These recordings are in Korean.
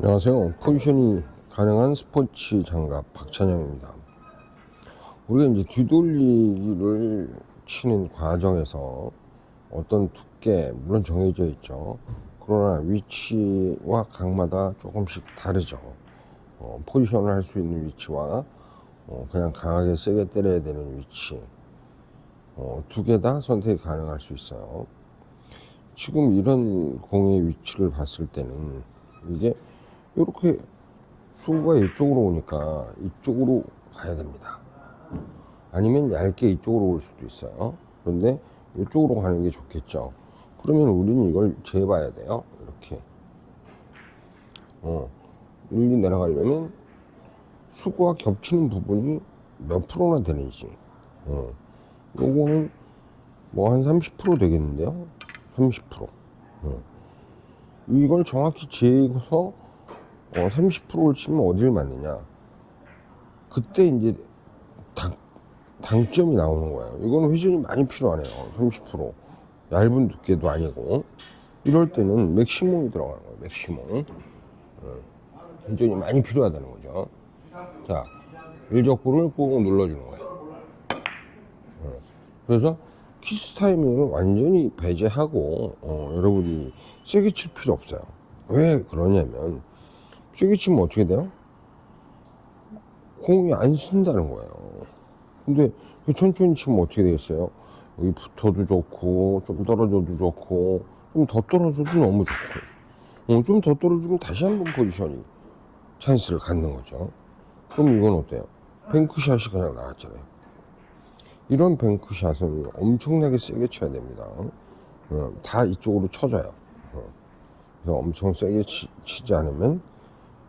안녕하세요. 포지션이 가능한 스포츠 장갑 박찬영입니다. 우리가 이제 뒤돌리기를 치는 과정에서 어떤 두께, 물론 정해져 있죠. 그러나 위치와 각마다 조금씩 다르죠. 어, 포지션을 할 수 있는 위치와 어, 그냥 강하게 세게 때려야 되는 위치. 어, 두 개 다 선택이 가능할 수 있어요. 지금 이런 공의 위치를 봤을 때는 이게 이렇게 수가 이쪽으로 오니까 이쪽으로 가야 됩니다. 아니면 얇게 이쪽으로 올 수도 있어요. 그런데 이쪽으로 가는 게 좋겠죠. 그러면 우리는 이걸 재봐야 돼요. 이렇게. 어, 일리 내려가려면 수구와 겹치는 부분이 몇 프로나 되는지. 어, 요거는 뭐 한 30% 되겠는데요. 30%. 어. 이걸 정확히 재서 어, 30%를 치면 어디를 맞느냐. 그때 이제 당, 당점이 나오는 거예요. 이거는 회전이 많이 필요하네요. 30%. 얇은 두께도 아니고. 이럴 때는 맥시멈이 들어가는 거예요. 맥시멈. 어, 회전이 많이 필요하다는 거죠. 자, 일적구를 꾹 눌러주는 거예요. 어, 그래서 키스 타이밍을 완전히 배제하고, 어, 여러분이 세게 칠 필요 없어요. 왜 그러냐면, 세게 치면 어떻게 돼요? 공이 안 쓴다는 거예요. 근데 천천히 치면 어떻게 되겠어요? 여기 붙어도 좋고, 좀 떨어져도 좋고, 좀 더 떨어져도 너무 좋고, 어, 좀더 떨어지면 다시 한번 포지션이 찬스를 갖는 거죠. 그럼 이건 어때요? 뱅크샷이 그냥 나왔잖아요. 이런 뱅크샷은 엄청나게 세게 쳐야 됩니다. 어, 다 이쪽으로 쳐져요. 어, 그래서 엄청 세게 치, 치지 않으면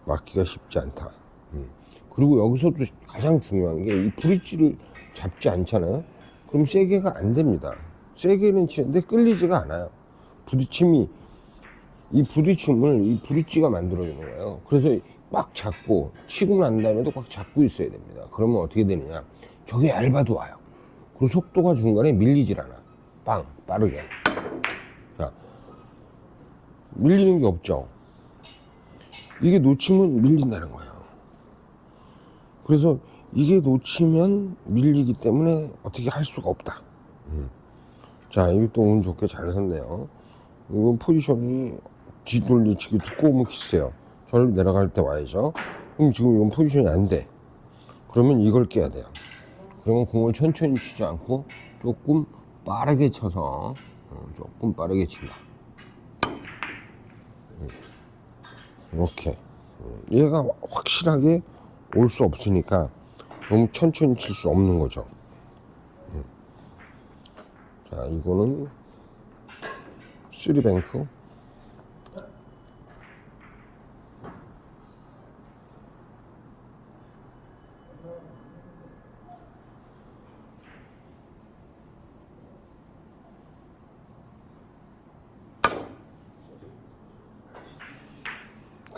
맞기가 쉽지 않다. 음. 그리고 여기서도 가장 중요한 게 이 브릿지를 잡지 않잖아요. 그럼 세게가 안 됩니다. 세게는 치는데 끌리지가 않아요. 부딪힘이 이 부딪힘을 이 브릿지가 만들어주는 거예요. 그래서 꽉 잡고 치고 난 다음에도 꽉 잡고 있어야 됩니다. 그러면 어떻게 되느냐? 저게 얇아도 와요. 그리고 속도가 중간에 밀리질 않아. 빵 빠르게. 자 밀리는 게 없죠. 이게 놓치면 밀린다는 거예요. 그래서 이게 놓치면 밀리기 때문에 어떻게 할 수가 없다. 음. 자, 이게 또운 좋게 잘 섰네요. 이건 포지션이 뒤돌리치기 두꺼우면 키스해요. 저를 내려갈 때 와야죠. 그럼 지금 이건 포지션이 안 돼. 그러면 이걸 깨야 돼요. 그러면 공을 천천히 치지 않고 조금 빠르게 쳐서 어, 조금 빠르게 친다. 이렇게. 음, 얘가 확실하게 올 수 없으니까 너무 천천히 칠 수 없는 거죠. 음. 자 이거는 쓰리뱅크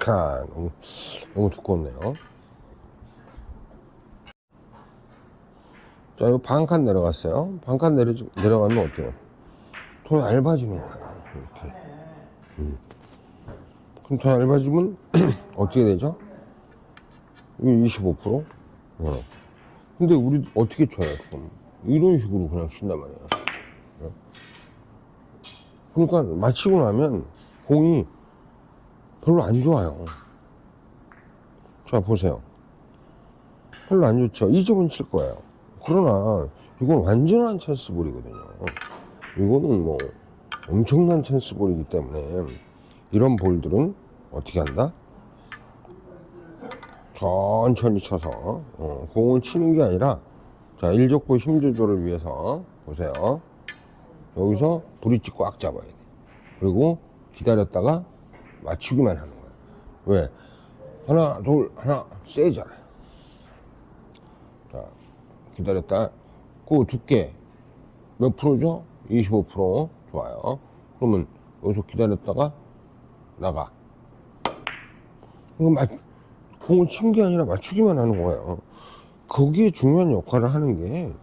카 너무 너무 두껍네요. 자, 이거 반칸 내려갔어요. 반칸 내려 내려가면 어때요? 더 얇아지는 거예요. 이렇게. 음. 그럼 더 얇아지면 어떻게 되죠? 이거 25%? 어. 근데 우리 어떻게 쳐요, 지금? 이런 식으로 그냥 친단 말이에요. 어? 그러니까 마치고 나면 공이 별로 안 좋아요. 자, 보세요. 별로 안 좋죠. 이 점은 칠 거예요. 그러나, 이건 완전한 찬스볼이거든요. 이거는 뭐, 엄청난 찬스볼이기 때문에, 이런 볼들은 어떻게 한다? 천천히 쳐서, 어, 공을 치는 게 아니라, 자, 일적구 힘 조절을 위해서, 보세요. 여기서 브릿지 꽉 잡아야 돼. 그리고 기다렸다가 맞추기만 하는 거야. 왜? 하나, 둘, 하나, 세잖아. 자, 기다렸다. 그 두께 몇 프로죠? 25% 좋아요. 그러면 여기서 기다렸다가 나가. 이거 맞, 공을 친 게 아니라 맞추기만 하는 거예요. 거기에 중요한 역할을 하는 게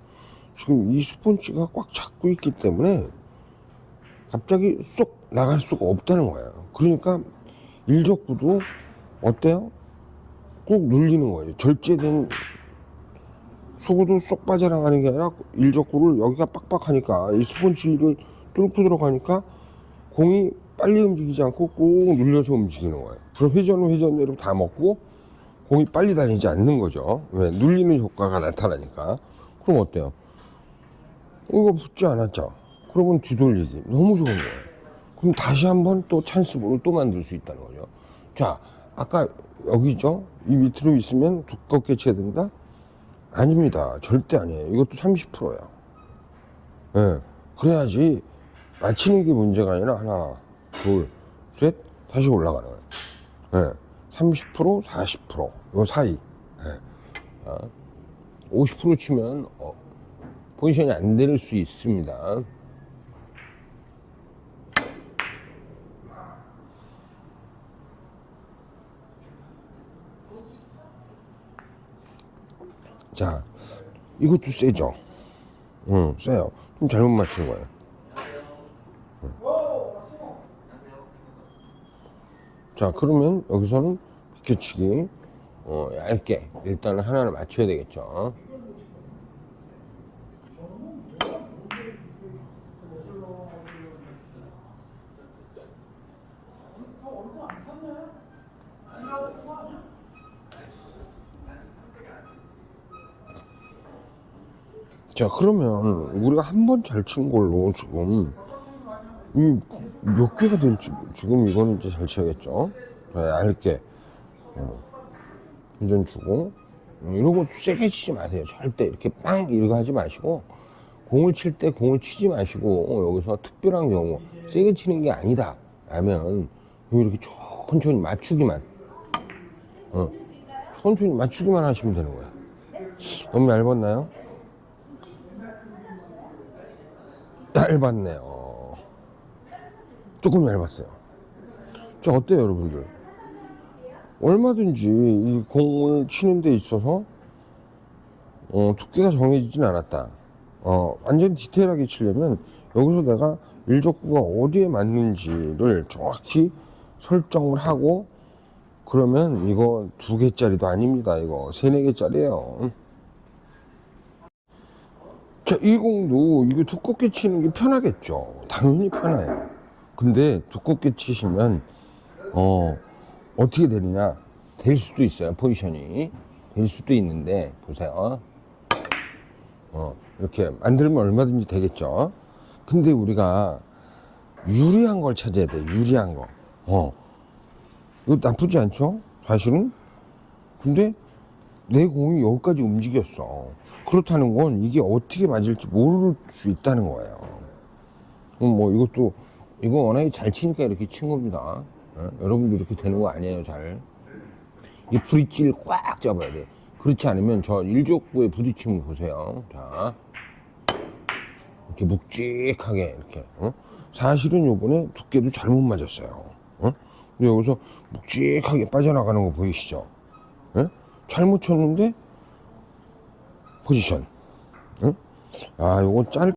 지금 이 스폰지가 꽉 잡고 있기 때문에 갑자기 쏙 나갈 수가 없다는 거예요. 그러니까 일적구도 어때요? 꼭 눌리는 거예요. 절제된 수구도 쏙 빠져나가는 게 아니라 일적구를 여기가 빡빡하니까 이 스펀지를 뚫고 들어가니까 공이 빨리 움직이지 않고 꾹 눌려서 움직이는 거예요. 그럼 회전은 회전대로 다 먹고 공이 빨리 다니지 않는 거죠. 왜? 눌리는 효과가 나타나니까. 그럼 어때요? 이거 붙지 않았죠? 그러면 뒤돌리기. 너무 좋은 거예요. 그럼 다시 한번 또 찬스볼을 또 만들 수 있다는 거죠. 자, 아까 여기죠? 이 밑으로 있으면 두껍게 쳐야 된다? 아닙니다. 절대 아니에요. 이것도 30%예요. 예. 그래야지 맞히는 게 문제가 아니라 하나, 둘, 셋, 다시 올라가는 거예요. 예. 30%, 40%. 요 사이. 예. 자, 50% 치면 어, 포지션이 안 될 수 있습니다. 자, 이것도 세죠? 응, 세요. 좀 잘못 맞춘 거예요. 응. 자, 그러면 여기서는 비켜치기, 어, 얇게, 일단 하나를 맞춰야 되겠죠. 자, 그러면 우리가 한 번 잘 친 걸로 지금 이 몇 개가 될지 지금 이거는 이제 잘 쳐야겠죠. 자, 얇게 어, 회전 주고 음, 거 세게 치지 마세요. 절대 이렇게 빵 이러고 하지 마시고 공을 칠 때 공을 치지 마시고 어, 여기서 특별한 경우 세게 치는 게 아니다 라면 이렇게 천천히 맞추기만 어, 천천히 맞추기만 하시면 되는 거야. 너무 얇았나요? 얇았네요. 조금 얇았어요. 자, 어때요, 여러분들? 얼마든지 이 공을 치는 데 있어서 어, 두께가 정해지진 않았다. 어, 완전 디테일하게 치려면 여기서 내가 일적구가 어디에 맞는지를 정확히 설정을 하고 그러면 이거 두 개짜리도 아닙니다. 이거 세네 개짜리예요. 자, 이 공도 이거 두껍게 치는 게 편하겠죠. 당연히 편해요. 근데 두껍게 치시면 어 어떻게 되느냐? 될 수도 있어요. 포지션이 될 수도 있는데 보세요. 어 이렇게 만들면 얼마든지 되겠죠. 근데 우리가 유리한 걸 찾아야 돼. 유리한 거. 어 이거 나쁘지 않죠? 사실은. 근데 내 공이 여기까지 움직였어. 그렇다는 건 이게 어떻게 맞을지 모를 수 있다는 거예요. 뭐 이것도 이거 워낙에 잘 치니까 이렇게 친 겁니다. 어? 여러분도 이렇게 되는 거 아니에요, 잘. 이 브릿지를 꽉 잡아야 돼. 그렇지 않으면 저 일족구에 부딪히면 보세요. 자. 이렇게 묵직하게 이렇게. 어? 사실은 요번에 두께도 잘못 맞았어요. 어? 근데 여기서 묵직하게 빠져나가는 거 보이시죠? 예? 잘못 쳤는데 포지션. 응? 아, 요거 짧